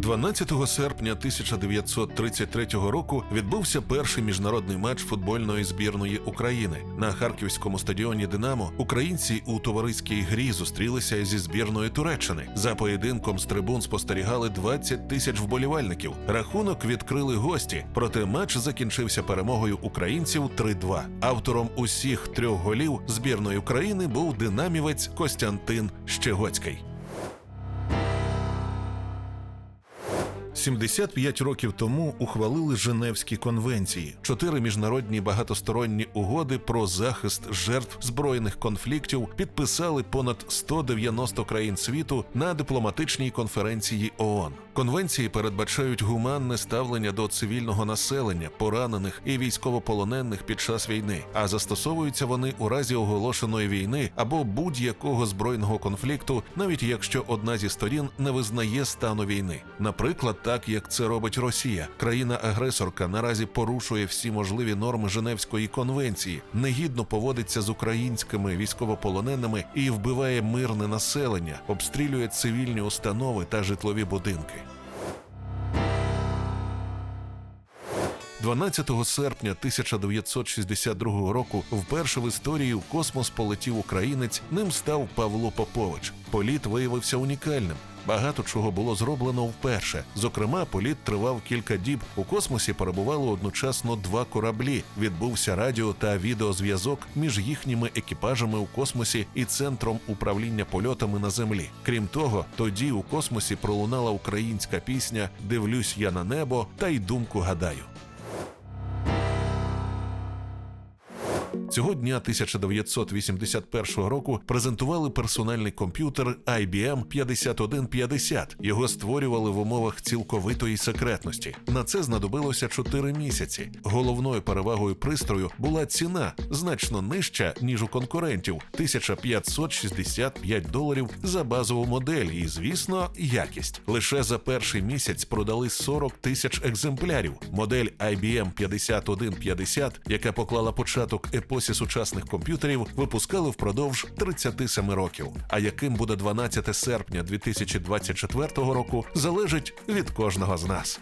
12 серпня 1933 року відбувся перший міжнародний матч футбольної збірної України. На харківському стадіоні Динамо українці у товариській грі зустрілися зі збірною Туреччини. За поєдинком з трибун спостерігали 20 тисяч вболівальників. Рахунок відкрили гості, проте матч закінчився перемогою українців 3-2. Автором усіх трьох голів збірної України був динамівець Костянтин Щегоцький. 75 років тому ухвалили Женевські конвенції, чотири міжнародні багатосторонні угоди про захист жертв збройних конфліктів підписали понад 190 країн світу на дипломатичній конференції ООН. Конвенції передбачають гуманне ставлення до цивільного населення, поранених і військовополонених під час війни, а застосовуються вони у разі оголошеної війни або будь-якого збройного конфлікту, навіть якщо одна зі сторін не визнає стану війни. Наприклад, так як це робить Росія, країна-агресорка наразі порушує всі можливі норми Женевської конвенції, негідно поводиться з українськими військовополоненими і вбиває мирне населення, обстрілює цивільні установи та житлові будинки. 12 серпня 1962 року вперше в історії в космос полетів українець. Ним став Павло Попович. Політ виявився унікальним. Багато чого було зроблено вперше. Зокрема, політ тривав кілька діб. У космосі перебувало одночасно два кораблі. Відбувся радіо та відеозв'язок між їхніми екіпажами у космосі і центром управління польотами на землі. Крім того, тоді у космосі пролунала українська пісня Дивлюсь я на небо та й думку гадаю. Цього дня 1981 року презентували персональний комп'ютер IBM 5150. Його створювали в умовах цілковитої секретності. На це знадобилося 4 місяці. Головною перевагою пристрою була ціна значно нижча ніж у конкурентів 1565 доларів за базову модель. І, звісно, якість. Лише за перший місяць продали 40 тисяч екземплярів. Модель IBM 5150, яка поклала початок епосі сучасних комп'ютерів, випускали впродовж 37 років. А яким буде 12 серпня 2024 року, залежить від кожного з нас.